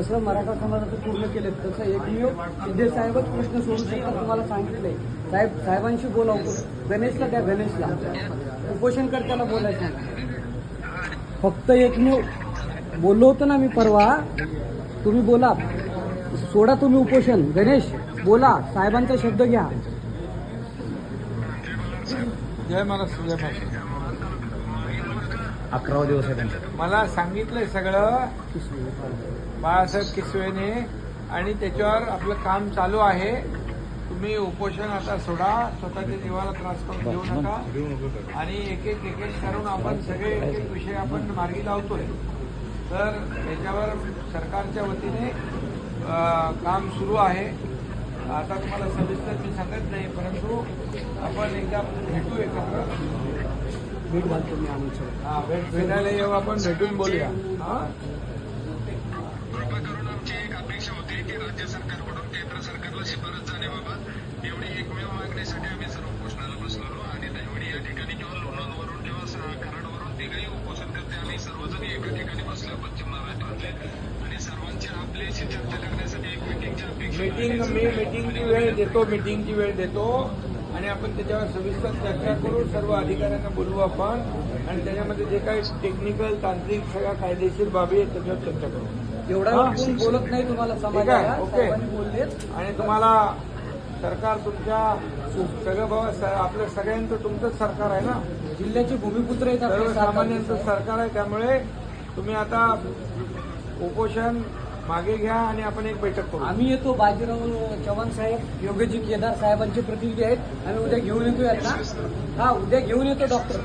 जसं मराठा समाजाचं पूर्ण केलं तसं एकमेव शिंदे साहेबच प्रश्न सोडू शकतात तुम्हाला सांगितलंय साहेब साहेबांशी बोलावं गणेशला त्या गणेशला. उपोषणकर्त्याला बोलायचं फक्त एकमेव बोललो होतो ना मी परवा. तुम्ही बोला. सोडा तुम्ही उपोषण. गणेश बोला. साहेबांचा शब्द घ्या. जय महाराष्ट्र जय महाराष्ट्र अकरावा दिवस आहे त्यांचा मला सांगितलंय सगळं. बाळासाहेब किसवेने आणि त्याच्यावर आपलं काम चालू आहे. तुम्ही उपोषण आता सोडा. स्वतःच्या जीवाला त्रास करून घेऊ नका. आणि एक एक एक एक करून आपण सगळे एक एक विषय आपण मार्गी लावतोय. तर त्याच्यावर सरकारच्या वतीने काम सुरू आहे. आता तुम्हाला सविस्तर मी सांगत नाही परंतु आपण एकदा भेटू एकत्र. भेट घालतो मी. हा भेट भेटायला येऊ आपण भेटून बोलूया. हा? कृपा करून आमची एक अपेक्षा होती की राज्य सरकारकडून केंद्र सरकारला शिफारस झाल्याबाबत एवढी एकमेव मागणीसाठी आम्ही सर्व उपोषणाला बसलेलो आणि त्यावेळी या ठिकाणी किंवा लोणंदवरून किंवा कराडवरून तिघही उपोषण करते. आम्ही सर्वजण एका ठिकाणी बसलो पश्चिम महाराष्ट्रातले आणि सर्वांची आपल्याशी चर्चा करण्यासाठी एक मिटिंगची अपेक्षा मीटिंग मी मीटिंगची वेळ देतो मीटिंगची वेळ देतो. आणि आपण त्याच्यावर सविस्तर चर्चा करू सर्व अधिकाऱ्यांना बोलवू आपण. आणि त्याच्यामध्ये जे काही टेक्निकल तांत्रिक सगळ्या कायदेशीर बाबी आहेत त्याच्यावर चर्चा करू. एवढा बोलत नाही तुम्हाला आहे, ओके. आणि तुम्हाला सरकार तुमच्या सगळं बाबा आपलं सगळ्यांचं तुमचंच सरकार आहे ना? जिल्ह्याचे भूमिपुत्र आहेत सात सर्वसामान्यांचं. सरकार आहे त्यामुळे तुम्ही आता उपोषण मागे घ्या आणि आपण एक बैठक करू. आम्ही येतो बाजीराव चव्हाण साहेब योगेजी केदार साहेबांचे प्रतिनिधी आहेत. आम्ही उद्या घेऊन येतो यांना हा उद्या घेऊन येतो डॉक्टर.